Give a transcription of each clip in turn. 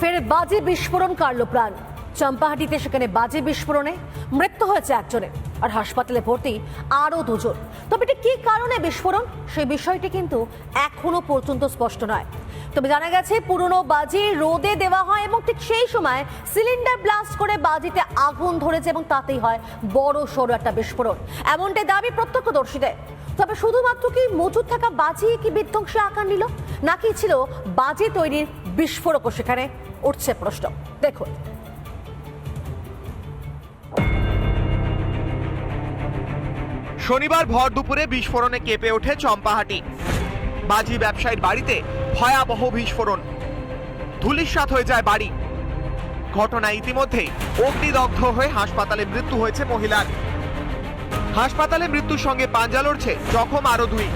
ফের বাজে বিস্ফোরণ কাড়ল প্রাণ। চম্পাহাটিতে সেখানে বাজে বিস্ফোরণে মৃত্যু হয়েছে একজনের, আর হাসপাতালে ভর্তি আরও দুজন। তবে এটি কি কারণে বিস্ফোরণ? সেই বিষয়টি কিন্তু এখনও পর্যন্ত স্পষ্ট নয়। তবে জানা গেছে, পুরনো বাজি রোদে দেওয়া হয় এবং ঠিক সেই সময় সিলিন্ডার ব্লাস্ট করে বাজিতে আগুন ধরেছে এবং তাতেই হয় বড় সড়ো একটা বিস্ফোরণ। এমনটাই দাবি প্রত্যক্ষদর্শীদের। তবে শুধুমাত্র কি মজুদ থাকা বাজি কি বিধ্বংসী আকার নিল? নাকি ছিল বাজি তৈরির বিস্ফোরকও সেখানে উঠছে প্রশ্ন। দেখুন। শনিবার ভর দুপুরে বিস্ফোরণে কেঁপে ওঠে চম্পাহাটি। বাজি ব্যবসায়ীর বাড়িতে ভয়াবহ বিস্ফোরণ। ধুলিস্বাত হয়ে যায় বাড়ি। ঘটনা ইতিমধ্যেই অগ্নিদগ্ধ হয়ে হাসপাতালে মৃত্যু হয়েছে মহিলার। হাসপাতালে মৃত্যুর সঙ্গে পাঞ্জা লড়ছে জখম আরও দুই।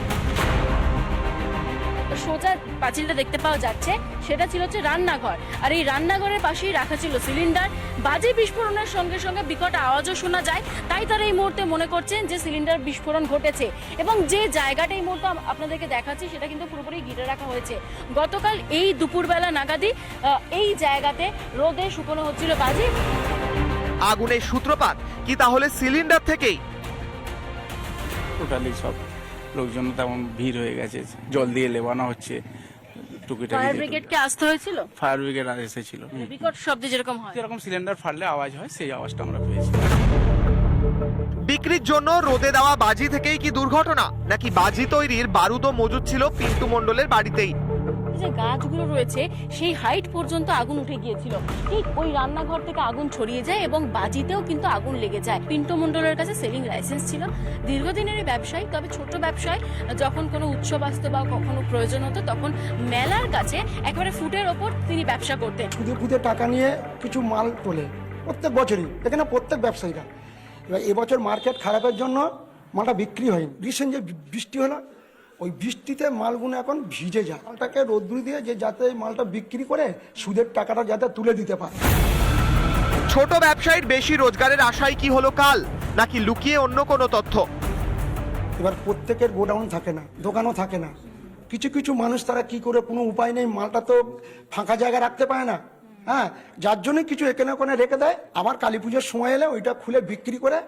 সোজা পাঁচিলটা দেখতে পাওয়া যাচ্ছে সেটা ছিল হচ্ছে রান্নাঘর। আর এই রান্নাঘরের পাশেই রাখা ছিল সিলিন্ডার। বাজে বিস্ফোরণের সঙ্গে সঙ্গে বিকট আওয়াজও শোনা যায়। তাই তারা এই মুহূর্তে মনে করছেন যে সিলিন্ডার বিস্ফোরণ ঘটেছে। এবং যে জায়গাটা এই মুহূর্তে আপনাদেরকে দেখাচ্ছি সেটা কিন্তু পুরোপুরি ঘিরে রাখা হয়েছে। গতকাল এই দুপুরবেলা নাগাদই আহ, এই জায়গাতে রোদে শুকনো হচ্ছিল বাজি। আগুনের সূত্রপাত কি তাহলে সিলিন্ডার থেকেই? টোটালি সব লোকজন তেমন ভিড় হয়ে গেছে জল দিয়ে লেবানো হচ্ছে টুকিটাকি ফায়ার ব্রিগেডকে আসতে হয়েছিল? ফায়ার ব্রিগেড এসেছিল। বিকট শব্দে যেরকম হয়। যেরকম সিলিন্ডার ফাটলে আওয়াজ হয় সেই আওয়াজটা আমরা পেয়েছি। বিক্রির জন্য রোদে দেওয়া বাজি থেকেই কি দুর্ঘটনা? নাকি বাজি তৈরির বারুদও মজুদ ছিল পিন্টু মণ্ডলের বাড়িতেই? যে গাছগুলো রয়েছে, সেই হাইট পর্যন্ত আগুন উঠে গিয়েছিল। ঠিক ওই রান্নাঘর থেকে আগুন ছড়িয়ে যায় এবং বাজিতেও কিন্তু আগুন লেগে যায়। পিন্টু মণ্ডলের কাছে সেলিং লাইসেন্স ছিল। দীর্ঘদিনের ব্যবসায়ী, তবে ছোট ব্যবসায়, যখন কোনো উৎসব আসতো বা কখনো প্রয়োজন হতো, তখন মেলার কাছে একেবারে ফুটের ওপর তিনি ব্যবসা করতেন। সুদে ফুদে টাকা নিয়ে কিছু মাল তোলে। প্রত্যেক বছরই। এখানে প্রত্যেক ব্যবসায়ীরা। এবার এবছর মার্কেট খারাপের জন্য মালটা বিক্রি হয়নি। রিসেন্ট যে বৃষ্টি হলো ওই বৃষ্টিতে মালগুলো এখন ভিজে যায়। মালটাকে রোদ্দুর দিয়ে যে যাতে মালটা বিক্রি করে সুদের টাকাটা যাতে তুলে দিতে পারে। ছোট ব্যবসায়ীর বেশি রোজগারের আশায় কি হলো কাল নাকি লুকিয়ে অন্য কোনো তথ্য? এবার প্রত্যেকের গোডাউন থাকে না দোকানও থাকে না। কিছু কিছু মানুষ তারা কি করে কোনো উপায় নেই মালটা তো ফাঁকা জায়গায় রাখতে পারে না। হ্যাঁ যার জন্য কিছু এখানে ওখানে রেখে দেয়। আবার কালী পুজোর সময় এলে ওইটা খুলে বিক্রি করে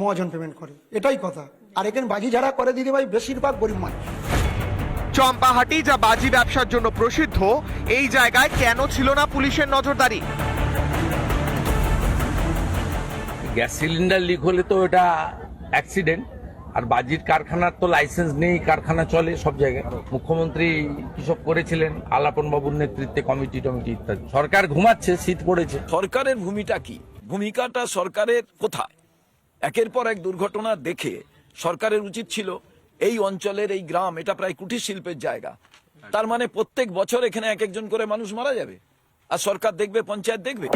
মহাজন পেমেন্ট করে। এটাই কথা। আর এখানে বাজি যারা করে দিদি ভাই বেশিরভাগ গরিব মানুষ। চম্পাহাটি যা বাজি ব্যবসার জন্য প্রসিদ্ধ এই জায়গায় কেন ছিল না পুলিশের নজরদারি? গ্যাস সিলিন্ডার লিক হলে তো এটা অ্যাক্সিডেন্ট আর বাজির কারখানার তো লাইসেন্স নেই কারখানা চলে সব জায়গায়। মুখ্যমন্ত্রী কিসব করেছিলেন? আলাপন বাবুর নেতৃত্বে কমিটি টমিটি ইত্যাদি। সরকার ঘুমাচ্ছে শীত পড়েছে। সরকারের ভূমিটা কি? ভূমিকাটা সরকারের কোথায়? একের পর এক দুর্ঘটনা দেখে সরকারের উচিত ছিল, এই অঞ্চলের এই গ্রাম, এটা প্রায় কুটির শিল্পের জায়গা। তার মানে প্রত্যেক বছর এখানে এক একজন করে মানুষ মারা যাবে। আর সরকার দেখবে, পঞ্চায়েত দেখবে।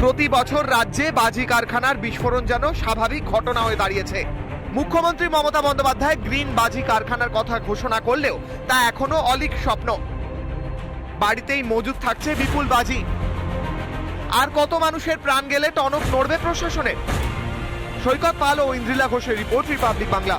প্রতি বছর রাজ্যে বাজি কারখানার বিস্ফোরণ যেন স্বাভাবিক ঘটনা হয়ে দাঁড়িয়েছে। মুখ্যমন্ত্রী মমতা বন্দ্যোপাধ্যায় গ্রিন বাজি কারখানার কথা ঘোষণা করলেও তা এখনও অলিক স্বপ্ন। বাড়িতেই মজুদ থাকছে বিপুল বাজি। আর কত মানুষের প্রাণ গেলে টনক নড়বে প্রশাসনের সৈকত পাল ও ইন্দ্রিলা ঘোষের রিপোর্ট রিপাবলিক বাংলা।